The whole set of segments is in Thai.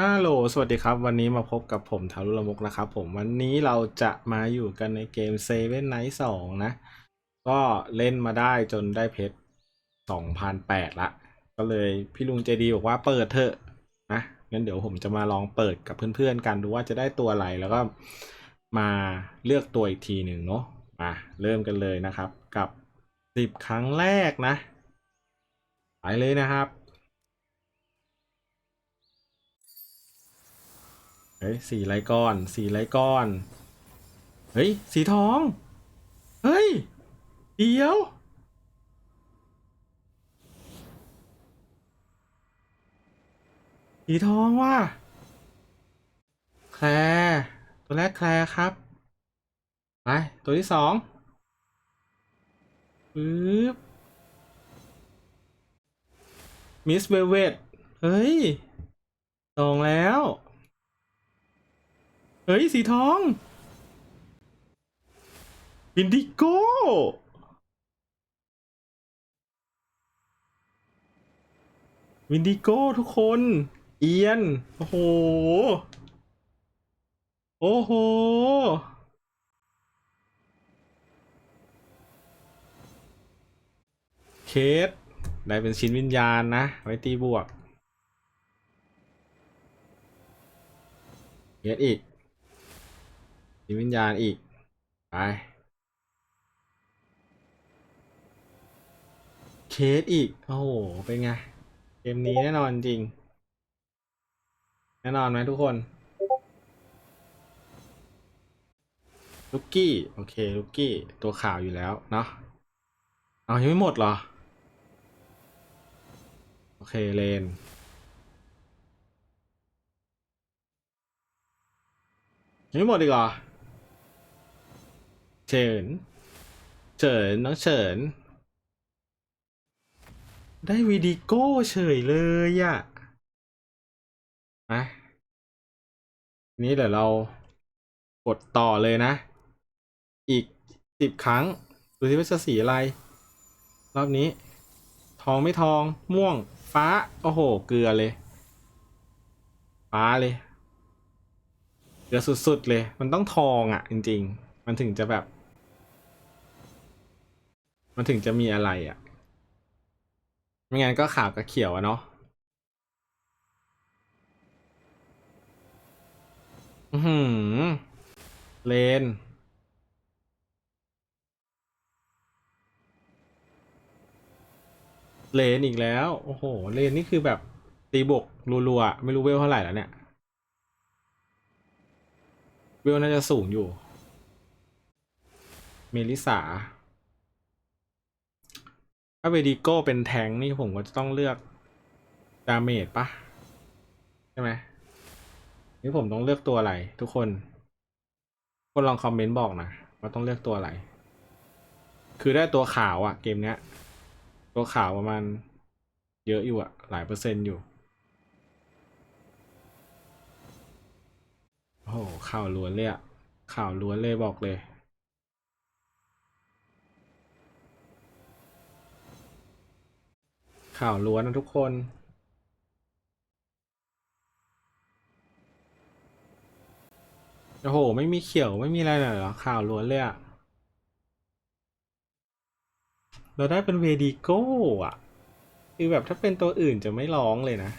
ฮัลโหล สวัสดีครับ วันนี้มาพบกับผมทารุลมุกนะครับผม วันนี้เราจะมาอยู่กันในเกม Seven Night 2 นะ ก็เล่นมาได้จนได้เพชร2,008ละ ก็เลยพี่ลุงใจดีบอกว่าเปิดเถอะนะ งั้นเดี๋ยวผมจะมาลองเปิดกับเพื่อนๆกันดูว่าจะได้ตัวอะไร แล้วก็มาเลือกตัวอีกทีหนึ่งเนาะ มาเริ่มกันเลยนะครับ กับ 10 ครั้งแรกนะ ไปเลยนะครับ เฮ้ยสีไรก้อน สีไรก้อน เฮ้ย สีทอง เฮ้ย เดี๋ยว สีทองว่ะ แคลร์ตัวแรกแคลร์ครับ ไป ตัวที่สองปึ๊บมิสเวเวตเฮ้ยสองแล้ว เฮ้ย สีทองอินดิโก้วินดิโก้ทุกคน เอียน โอ้โห โอ้โห เคส ได้เป็นชิ้นวิญญาณนะ ไว้ตีบวกเคสอีก จิตวิญญาณอีก ไป เคสอีก โอ้โห เป็นไง เกมนี้แน่นอนจริง แน่นอนไหมทุกคน ลูกกี้ โอเค ลูกกี้ ตัวข่าวอยู่แล้วเนาะเอายังไม่หมดเหรอ โอเค เลนยังไม่หมดอีกเหรอ เฉิน เฉินน้องเฉิน ได้วีดิโก้เฉยเลยอะอะนี้เดี๋ยวเรากดต่อเลยนะ อีกสิบครั้ง ดูสิว่าจะสีอะไร รอบนี้ ทองไม่ทอง ม่วง ฟ้า โอ้โห เกลือเลย ฟ้าเลย เกลือสุดๆเลย มันต้องทองอะ่ะ จริง ๆ มันถึงจะแบบ มันถึงจะมีอะไรอะ่ะ ไม่งั้นก็ขาวกับเขียวอะเนาะอือหือเลน เลนอีกแล้ว โอ้โห เลนนี่คือแบบตีบกรัวๆ ไม่รู้เวลเท่าไหร่แล้วเนี่ย เวลน่าจะสูงอยู่ เมลิสา ถ้าเวดิโก้เป็นแทงค์นี่ผมก็จะต้องเลือกดาเมจปะใช่ไหมนี่ผมต้องเลือกตัวอะไร ทุกคน คนลองคอมเมนต์บอกนะว่าต้องเลือกตัวอะไร คือได้ตัวขาวอะเกมเนี้ย ตัวขาวประมาณเยอะอยู่อะหลายเปอร์เซ็นต์อยู่โอ้โหข่าวล้วนเลยอะข่าวล้วนเลยบอกเลย ข่าวล้วนนะทุกคน โอ้โห ไม่มีเขียวไม่มีอะไรเลยเหรอ ข่าวล้วนเลยอะเราได้เป็นเวดิโก้อะคือแบบถ้าเป็นตัวอื่นจะไม่ร้องเลยนะ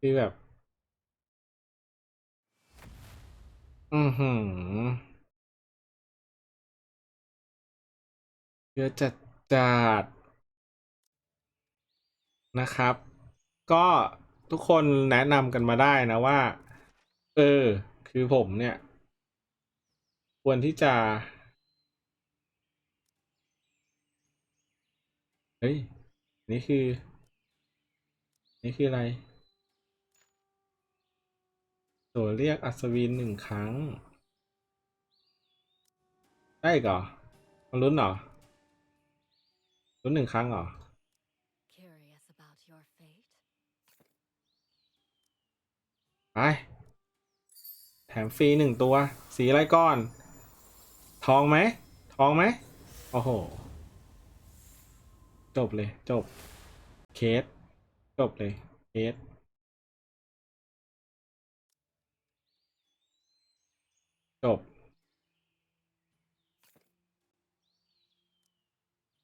คือแบบ อือหือเยอะจัดจัด นะครับ ก็ทุกคนแนะนำกันมาได้นะว่า เออ คือผมเนี่ย ควรที่จะ เฮ้ย นี่คือ นี่คืออะไรตัวเรียกอัศวินหนึ่งครั้ง ได้กเหรอมันลุ้นเหรอลุ้นหนึ่งครั้งเหรอ ไป แถมฟรีหนึ่งตัว สีอะไรก่อน ทองไหม ทองไหม โอ้โห จบเลย จบ เคส จบเลย เคสจบ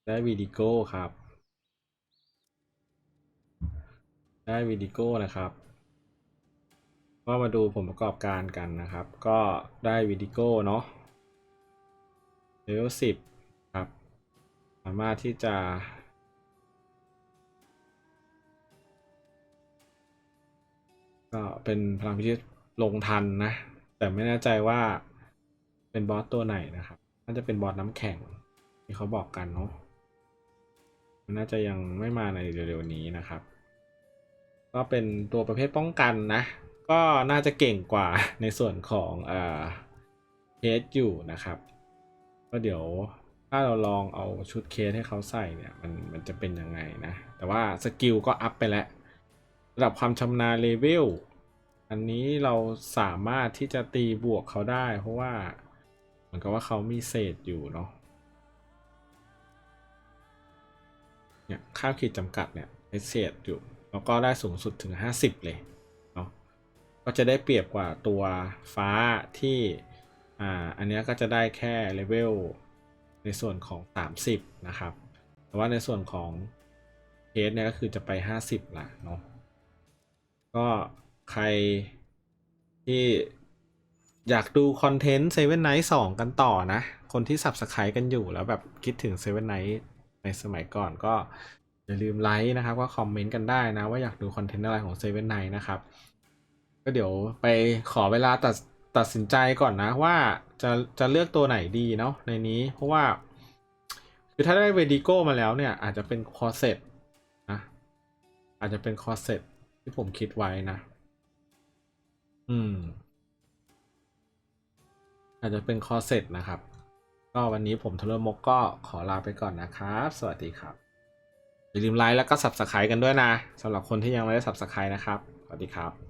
ได้วิดีโก้ครับ ได้วิดีโก้นะครับ ก็มาดูผลประกอบการกันนะครับ ก็ได้วีดิโก้เนาะเลเวลสิบครับ สามารถที่จะก็เป็นพลังพิชิตลงทันนะ แต่ไม่แน่ใจว่าเป็นบอสตัวไหนนะครับ น่าจะเป็นบอสน้ำแข็งที่เขาบอกกันเนาะมันน่าจะยังไม่มาในเร็วๆนี้นะครับ ก็เป็นตัวประเภทป้องกันนะ ก็น่าจะเก่งกว่าในส่วนของเอ่อเคสอยู่นะครับ ก็เดี๋ยวถ้าเราลองเอาชุดเคสให้เขาใส่เนี่ยมันมันจะเป็นยังไงนะ แต่ว่าสกิลก็อัพไปแล้วระดับความชำนาญเลเวลอันนี้เราสามารถที่จะตีบวกเขาได้ เพราะว่าเหมือนกับว่าเขามีเศษอยู่เนาะเนี่ยค่าขีดจำกัดเนี่ยเศษอยู่ แล้วก็ได้สูงสุดถึง 50 เลยเนาะ ก็จะได้เปรียบกว่าตัวฟ้าที่อ่าอันนี้ก็จะได้แค่เลเวลในส่วนของ 30 นะครับ แต่ว่าในส่วนของเคสเนี่ยก็คือจะไป 50ละเนาะก็ใครที่อยากดูคอนเทนต์ Seven Night 2กันต่อนะ คนที่ Subscribe กันอยู่แล้วแบบคิดถึง Seven Night ในสมัยก่อนก็อย่าลืมไลค์นะครับ ก็คอมเมนต์กันได้นะ ว่าอยากดูคอนเทนต์อะไรของ Seven Night นะครับ ก็เดี๋ยวไปขอเวลาตัดตัดสินใจก่อนนะว่าจะจะเลือกตัวไหนดีเนาะในนี้เพราะว่า คือถ้าได้เวดิโก้มาแล้วเนี่ย อาจจะเป็นคอเซตนะอาจจะเป็นคอเซตที่ผมคิดไว้นะ อืม อาจจะเป็นคอเซตนะครับ ก็วันนี้ผมทเลมกก็ขอลาไปก่อนนะครับ สวัสดีครับอย่าลืมไลค์แล้วก็ Subscribe กันด้วยนะสำหรับคนที่ยังไม่ได้ Subscribe นะครับ สวัสดีครับ